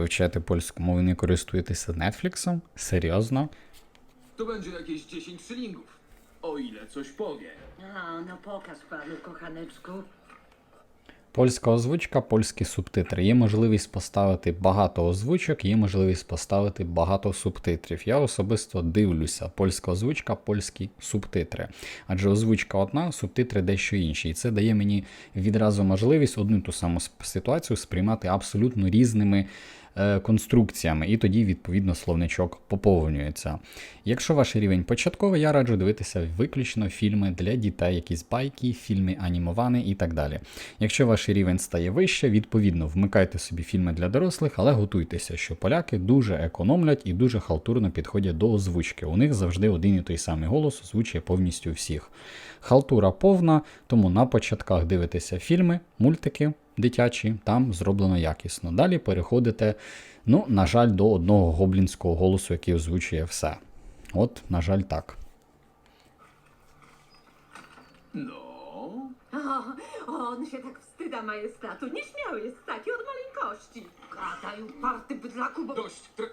вивчаєте польську мову і не користуєтеся Нетфліксом? Серйозно? To będzie jakieś 10 szylingów. O ile coś powie. A, no pokaż panu, kochaneczku. Польська озвучка, польські субтитри. Є можливість поставити багато озвучок, є можливість поставити багато субтитрів. Я особисто дивлюся польська озвучка, польські субтитри. Адже озвучка одна, субтитри дещо інші. І це дає мені відразу можливість одну ту саму ситуацію сприймати абсолютно різними конструкціями, і тоді, відповідно, словничок поповнюється. Якщо ваш рівень початковий, я раджу дивитися виключно фільми для дітей, якісь байки, фільми анімовані і так далі. Якщо ваш рівень стає вище, відповідно вмикайте собі фільми для дорослих, але готуйтеся, що поляки дуже економлять і дуже халтурно підходять до озвучки. У них завжди один і той самий голос озвучує повністю всіх. Халтура повна, тому на початках дивитеся фільми, мультики дитячі, там зроблено якісно. Далі переходите, ну, на жаль, до одного гоблінського голосу, який озвучує все. От, на жаль, так. No. O, on się tak wstyda majestatu. Nieśmiały jest taki od maleńkości. Gadaj, uparty bydlaku, bo... Dość. Tre...